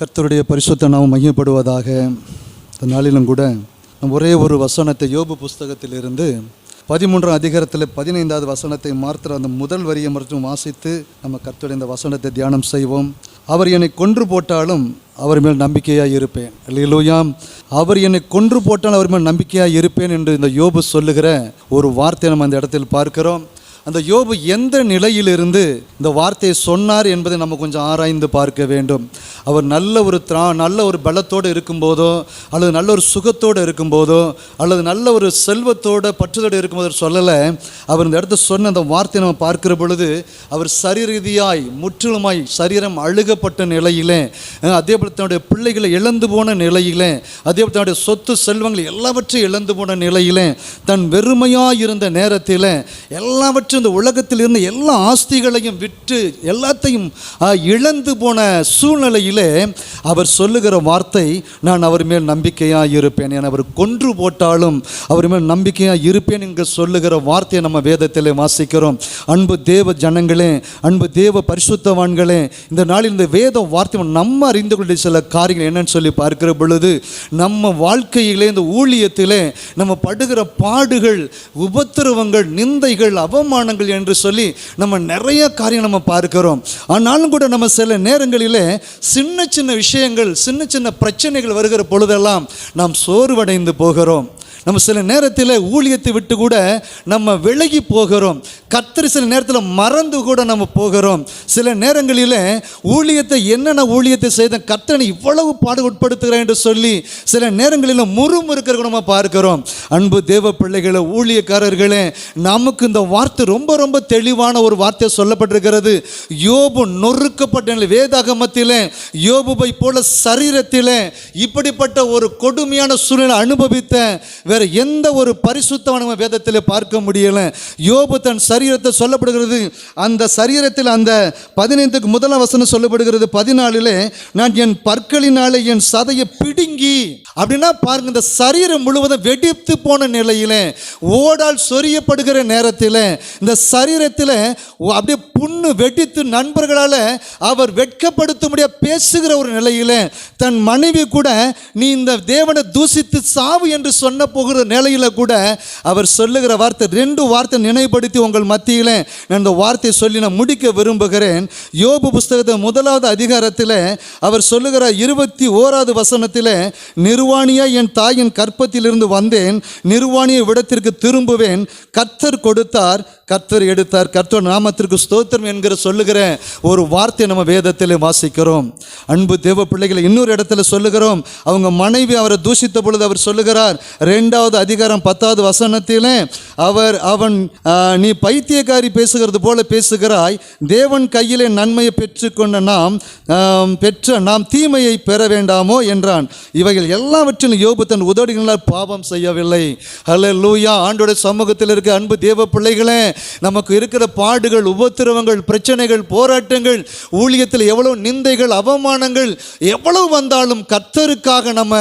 கர்த்தருடைய பரிசுத்த நாம் மையப்படுவதாக இந்த நாளிலும் கூட நம் ஒரே ஒரு வசனத்தை யோபு புஸ்தகத்திலிருந்து பதிமூன்றாம் அதிகாரத்தில் பதினைந்தாவது வசனத்தை மாத்திர அந்த முதல் வரியை மட்டும் வாசித்து நம்ம கர்த்தருடைய இந்த வசனத்தை தியானம் செய்வோம். அவர் என்னை கொன்று போட்டாலும் அவர் மேல் நம்பிக்கையாக இருப்பேன். இல்லையிலூயாம் அவர் என்னை கொன்று போட்டாலும் அவர் மேல் நம்பிக்கையாக இருப்பேன் என்று இந்த யோபு சொல்லுகிற ஒரு வார்த்தையை நம்ம அந்த இடத்தில் பார்க்கிறோம். அந்த யோபு எந்த நிலையிலிருந்து இந்த வார்த்தையை சொன்னார் என்பதை நம்ம கொஞ்சம் ஆராய்ந்து பார்க்க வேண்டும். அவர் நல்ல ஒரு திரா நல்ல ஒரு பலத்தோடு இருக்கும்போதோ அல்லது நல்ல ஒரு சுகத்தோடு இருக்கும்போதோ அல்லது நல்ல ஒரு செல்வத்தோட பற்றுதோடு இருக்கும்போது சொல்லலை. அவர் இந்த இடத்த சொன்ன அந்த வார்த்தையை நம்ம பார்க்கிற பொழுது அவர் சரீரீதியாய் முற்றிலுமாய் சரீரம் அழுகப்பட்ட நிலையிலே அதே போல் தன்னுடைய பிள்ளைகளை இழந்து போன நிலையிலே அதே போல் தன்னுடைய சொத்து செல்வங்கள் எல்லாவற்றையும் இழந்து போன நிலையிலே தன் வெறுமையாக இருந்த நேரத்தில் இந்த உலகத்தில் இருந்த எல்லா ஆஸ்திகளையும் விற்று எல்லாத்தையும் இழந்து போன சூழ்நிலையிலே அவர் சொல்லுகிற வார்த்தை நான் அவர் மேல் நம்பிக்கையாக இருப்பேன். என அவர் கொன்று போட்டாலும் அவர் மேல் நம்பிக்கையாக இருப்பேன் என்று சொல்லுகிற வார்த்தையை நம்ம வேதத்தில் வாசிக்கிறோம். அன்பு தேவ ஜனங்களே அன்பு தேவ பரிசுத்தவான்களே இந்த நாளில் இந்த வேத வார்த்தை நம்ம அறிந்து கொள்ள சில காரியங்கள் என்னன்னு சொல்லி பார்க்கிற பொழுது நம்ம வாழ்க்கையிலே இந்த ஊழியத்திலே நம்ம படுகிற பாடுகள் உபத்திரவங்கள் நிந்தைகள் அவமான அவமானங்கள் என்று சொல்லி நம்ம நிறைய காரியம் நம்ம பார்க்கிறோம். ஆனாலும் கூட நம்ம சில நேரங்களிலே சின்ன சின்ன விஷயங்கள் சின்ன சின்ன பிரச்சனைகள் வருகிற பொழுதெல்லாம் நாம் சோர்வடைந்து போகிறோம். நம்ம சில நேரத்தில் ஊழியத்தை விட்டு கூட நம்ம விலகி போகிறோம். கத்தரி சில நேரத்தில் மறந்து கூட நம்ம போகிறோம். சில நேரங்களில் ஊழியத்தை என்னென்ன ஊழியத்தை செய்த கத்தனை இவ்வளவு பாடு உட்படுத்துகிறேன் என்று சொல்லி சில நேரங்களில் முறுமுறுக்கிற நம்ம பார்க்கிறோம். அன்பு தேவ பிள்ளைகளை ஊழியக்காரர்களே நமக்கு இந்த வார்த்தை ரொம்ப ரொம்ப தெளிவான ஒரு வார்த்தை சொல்லப்பட்டிருக்கிறது. யோபு நொறுக்கப்பட்ட வேதாகமத்தில் வேதாகமத்திலே யோபுவை போல சரீரத்திலே இப்படிப்பட்ட ஒரு கொடுமையான சூழ்நிலை அனுபவித்த வேற எந்த ஒரு பரிசுத்தமான வேதத்தில் பார்க்க முடியல. யோபு தன் சரீரத்தை சொல்லப்படுகிறது. அந்த சரீரத்தில் அந்த பதினைந்துக்கு முதலாம் வசனம் சொல்லப்படுகிறது. பதினாலிலே நான் என் பற்களினாலே என் சதையை பிடுங்கி அப்படின்னா பாருங்க இந்த சரீரம் முழுவதும் வெடித்து போன நிலையில ஓடால் சொரியப்படுகிற நேரத்தில் இந்த சரீரத்தில் அப்படியே புண்ணு வெடித்து நண்பர்களால் அவர் வெட்கப்படுத்த முடிய பேசுகிற ஒரு நிலையில் தன் மனைவி கூட நீ இந்த தேவனை தூசித்து சாவு என்று சொன்ன போகிற நிலையில் கூட அவர் சொல்லுகிற வார்த்தை ரெண்டு வார்த்தை நினைவுபடுத்தி உங்கள் மத்தியில் நான் இந்த வார்த்தையை சொல்லி நான் முடிக்க விரும்புகிறேன். யோபு புஸ்தகத்தை முதலாவது அதிகாரத்தில் அவர் சொல்லுகிற இருபத்தி ஓராவது வசனத்தில் நிர்வாணியா என் தாயின் கற்பத்திலிருந்து வந்தேன் நிர்வாணிய விடத்திற்கு திரும்புவேன். கர்த்தர் கொடுத்தார் கர்த்தர் எடுத்தார். கர்த்தர் நாமத்திற்கு ஸ்தோத் ஸ்தோத்திரம் என்கிற சொல்லுகிற ஒரு வார்த்தை நம்ம வேதத்தில் வாசிக்கிறோம். அன்பு தேவ பிள்ளைகளை இன்னொரு இடத்துல சொல்லுகிறோம். அவங்க மனைவி அவரை தூஷித்த பொழுது அவர் சொல்லுகிறார் ரெண்டாவது அதிகாரம் பத்தாவது வசனத்தில் அவர் அவன் நீ பைத்தியக்காரி பேசுகிறது போல பேசுகிறாய். தேவன் கையிலே நன்மையை பெற்றுக்கொண்ட நாம் பெற்ற நாம் தீமையை பெற வேண்டாமோ? என்றான். இவைகள் எல்லாவற்றிலும் யோபு தன் உதடுகளால் பாவம் செய்யவில்லை. ஹலோ லூயா ஆண்டோட சமூகத்தில் இருக்க அன்பு தேவ பிள்ளைகளே நமக்கு இருக்கிற பாடுகள் உபத்திரவ உபத்திரவங்கள் பிரச்சனைகள் போராட்டங்கள் ஊழியத்தில் எவ்வளவு நிந்தைகள் அவமானங்கள் எவ்வளவு வந்தாலும் கர்த்தருக்காக நம்ம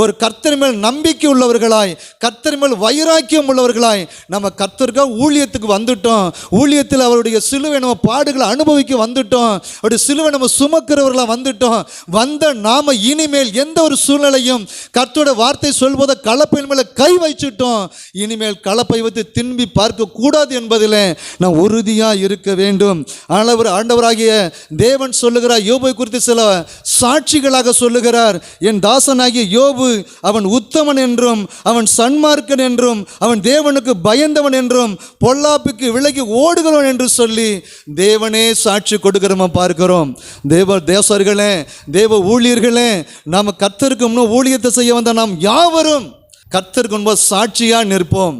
ஒரு கர்த்தர் மேல் நம்பிக்கை உள்ளவர்களாய் கர்த்தர் மேல் வைராக்கியம் உள்ளவர்களாய் நம்ம கர்த்தருக்காக ஊழியத்துக்கு வந்துட்டோம். ஊழியத்தில் அவருடைய சிலுவை நம்ம பாடுகளை அனுபவிக்க வந்துட்டோம். அவருடைய சிலுவை நம்ம சுமக்கிறவர்களாக வந்துட்டோம். வந்த நாம இனிமேல் எந்த ஒரு சூழ்நிலையும் கர்த்தோட வார்த்தை சொல்வதை கலப்பின் மேலே கை வச்சுட்டோம். இனிமேல் கலப்பை வைத்து திரும்பி பார்க்க கூடாது என்பதில் நான் உறுதியாக இருக்க வேண்டும். ஆண்டவர் ஆண்டவராகிய தேவன் சொல்லுகிறார். யோபை குறித்து சில சாட்சிகளாக சொல்லுகிறார். என் தாசனாகிய யோபு அவன் உத்தமன் என்றும் அவன் சன்மார்க்கன் என்றும் அவன் தேவனுக்கு பயந்தவன் என்றும் பொல்லாப்புக்கு விலகி ஓடுகிறவன் என்று சொல்லி தேவனே சாட்சி கொடுக்கிறோமா பார்க்கிறோம். தேவ தேசர்களே தேவ ஊழியர்களே நாம் கர்த்தருக்கு முன்னும் ஊழியத்தை செய்ய வந்த நாம் யாவரும் கத்திருக்கும் முன்பு சாட்சியாக நிற்போம்.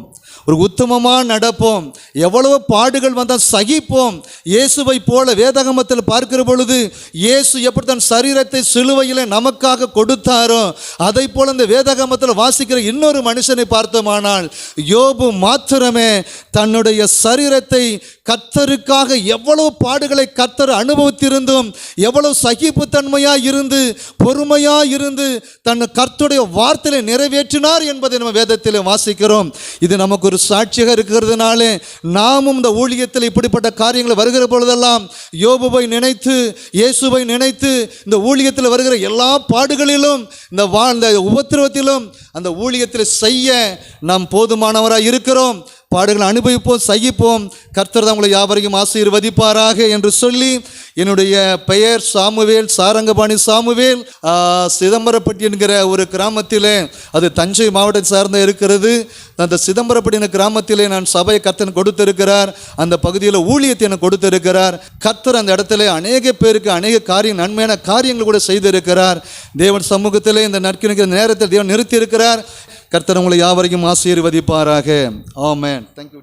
ஒரு உத்தமமாக நடப்போம். எவ்வளவு பாடுகள் வந்தால் சகிப்போம். இயேசுவை போல வேதகமத்தில் பார்க்கிற பொழுது இயேசு எப்படி தன் சரீரத்தை சிலுவையில் நமக்காக கொடுத்தாரோ அதை போல இந்த வேதகமத்தில் வாசிக்கிற இன்னொரு மனுஷனை பார்த்தோமானால் யோபு மாத்திரமே தன்னுடைய சரீரத்தை கத்தருக்காக எவ்வளவு பாடுகளை கத்தர் அனுபவித்திருந்தும் எவ்வளவு சகிப்புத்தன்மையாக இருந்து பொறுமையாக இருந்து தன் கர்த்துடைய வார்த்தையை நிறைவேற்றினார் என்பதை நம்ம வேதத்தில் வாசிக்கிறோம். இது நமக்கு ஒரு சாட்சியாக இருக்கிறதுனாலே நாமும் இந்த ஊழியத்தில் இப்படிப்பட்ட காரியங்கள் வருகிற பொழுதெல்லாம் யோபுவை நினைத்து இயேசுவை நினைத்து இந்த ஊழியத்தில் வருகிற எல்லா பாடுகளிலும் இந்த வாழ்ந்த உபத்திரவத்திலும் அந்த ஊழியத்தில் செய்ய நாம் போதுமானவராக இருக்கிறோம். பாடுகளை அனுபவிப்போம் சகிப்போம். கர்த்தர் தான் உங்களை யாவரையும் ஆசீர்வதிப்பாராக என்று சொல்லி என்னுடைய பெயர் சாமுவேல் சாரங்கபாணி சாமுவேல். சிதம்பரப்பட்டி என்கிற ஒரு கிராமத்திலே அது தஞ்சை மாவட்டம் சார்ந்த இருக்கிறது. அந்த சிதம்பரப்பட்டின கிராமத்திலே நான் சபையை கர்த்தன் கொடுத்திருக்கிறார். அந்த பகுதியில் ஊழியத்தை எனக்கு கொடுத்திருக்கிறார். கர்த்தர் அந்த இடத்துல அநேக பேருக்கு அநேக காரியம் நன்மையான காரியங்கள் கூட செய்திருக்கிறார். தேவன் சமூகத்திலே இந்த நற்கிற நேரத்தில் தேவன் நிறுத்தியிருக்கிறார். கர்த்தர் உங்களை யாவரையும் ஆசீர்வதிப்பாராக. ஆமேன். தேங்க்யூ